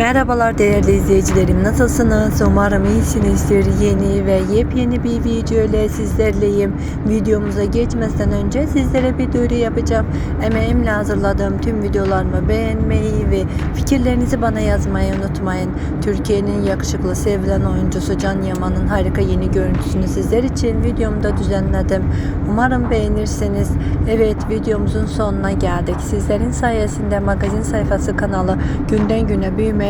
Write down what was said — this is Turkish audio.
Merhabalar değerli izleyicilerim nasılsınız? Umarım iyisinizdir. Yeni ve yepyeni bir video ile sizlerleyim. Videomuza geçmeden önce sizlere bir duyuru yapacağım. Emeğimle hazırladığım tüm videolarımı beğenmeyi ve fikirlerinizi bana yazmayı unutmayın. Türkiye'nin yakışıklı sevilen oyuncusu Can Yaman'ın harika yeni görüntüsünü sizler için videomda düzenledim. Umarım beğenirsiniz. Evet videomuzun sonuna geldik. Sizlerin sayesinde magazin sayfası kanalı günden güne büyümeye